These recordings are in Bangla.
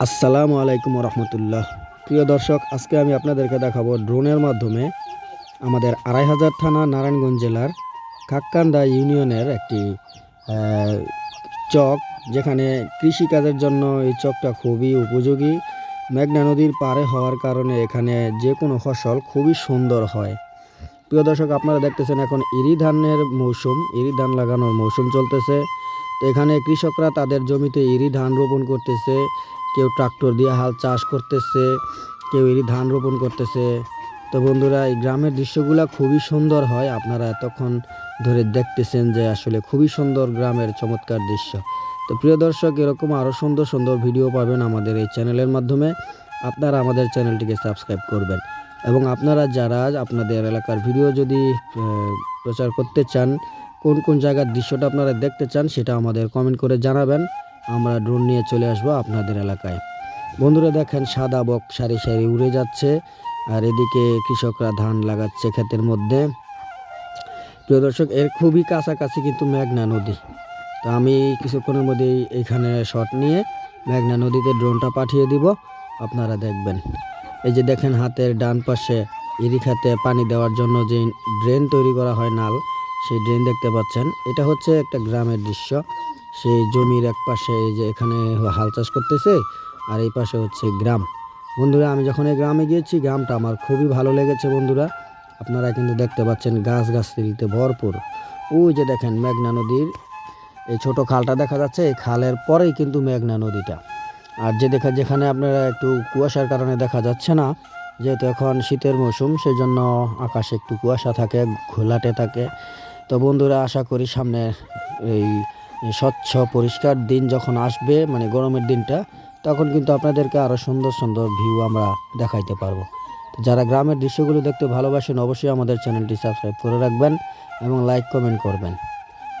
আসসালামু আলাইকুম রহমতুল্লাহ। প্রিয় দর্শক, আজকে আমি আপনাদেরকে দেখাবো ড্রোনের মাধ্যমে আমাদের আড়াই হাজার থানা নারায়ণগঞ্জ জেলার কাক্কান্দা ইউনিয়নের একটি চক, যেখানে কৃষিকাজের জন্য এই চকটা খুবই উপযোগী। মেঘনা নদীর পারে হওয়ার কারণে এখানে যে কোনো ফসল খুবই সুন্দর হয়। প্রিয় দর্শক, আপনারা দেখতেছেন এখন ইরি ধানের মৌসুম, ইরি ধান লাগানোর মৌসুম চলতেছে। তো এখানে কৃষকরা তাদের জমিতে ইরি ধান রোপণ করতেছে। কেউ ট্রাক্টর দিয়ে হাল চাষ করতেছে, কেউ ইরি ধান রোপণ করতেছে। তো বন্ধুরা, এই গ্রামের দৃশ্যগুলো খুবই সুন্দর হয় আপনারা এতক্ষণ ধরে দেখতেছেন যে আসলে খুবই সুন্দর গ্রামের চমৎকার দৃশ্য। তো প্রিয় দর্শক, এরকম আরও সুন্দর সুন্দর ভিডিও পাবেন আমাদের এই চ্যানেলের মাধ্যমে। আপনারা আমাদের চ্যানেলটিকে সাবস্ক্রাইব করবেন। এবং আপনারা যারা আপনাদের এলাকার ভিডিও যদি প্রচার করতে চান, কোন কোন জায়গার দৃশ্যটা আপনারা দেখতে চান সেটা আমাদের কমেন্ট করে জানাবেন। আমরা ড্রোন নিয়ে চলে আসব আপনাদের এলাকায়। বন্ধুরা দেখেন, সাদা বক সারি সারি উড়ে যাচ্ছে, আর এদিকে কৃষকরা ধান লাগাচ্ছে ক্ষেতের মধ্যে। প্রিয় দর্শক, এর খুবই কাছাকাছি কিন্তু মেঘনা নদী। তো আমি কিছুক্ষণের মধ্যেই এখানে শট নিয়ে মেঘনা নদীতে ড্রোনটা পাঠিয়ে দিব, আপনারা দেখবেন। এই যে দেখেন, হাতের ডান পাশে ইরি খাতে পানি দেওয়ার জন্য যে ড্রেন তৈরি করা হয় নাল, সেই ড্রেন দেখতে পাচ্ছেন। এটা হচ্ছে একটা গ্রামের দৃশ্য। সেই জমির এক পাশে যে এখানে হাল চাষ করতেছে, আর এই পাশে হচ্ছে গ্রাম। বন্ধুরা, আমি যখন এই গ্রামে গিয়েছি, গ্রামটা আমার খুবই ভালো লেগেছে বন্ধুরা। আপনারা কিন্তু দেখতে পাচ্ছেন গাছ গাছলিতে ভরপুর। ওই যে দেখেন মেঘনা নদীর এই ছোট খালটা দেখা যাচ্ছে, এই খালের পরেই কিন্তু মেঘনা নদীটা। আর যে দেখা যেখানে আপনারা একটু কুয়াশার কারণে দেখা যাচ্ছে না, যেহেতু এখন শীতের মৌসুম সেই জন্য আকাশে একটু কুয়াশা থাকে, ঘোলাটে থাকে। তো বন্ধুরা, আশা করি সামনে এই স্বচ্ছ, পরিষ্কার দিন যখন আসবে মানে গরমের দিনটা, তখন কিন্তু আপনাদেরকে আরও সুন্দর সুন্দর ভিউ আমরা দেখাইতে পারব। যারা গ্রামের দৃশ্যগুলো দেখতে ভালোবাসেন, অবশ্যই আমাদের চ্যানেলটি সাবস্ক্রাইব করে রাখবেন এবং লাইক, কমেন্ট করবেন।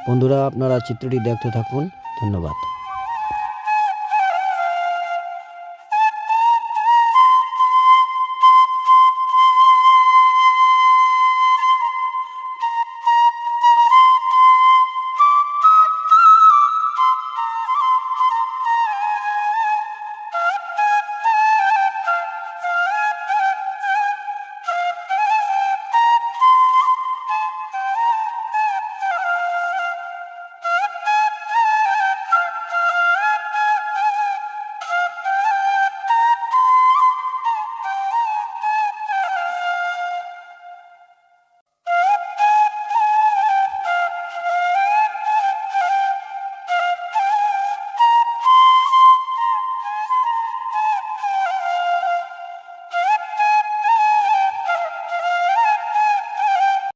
বন্ধুরা, আপনারা চিত্রটি দেখতে থাকুন। ধন্যবাদ।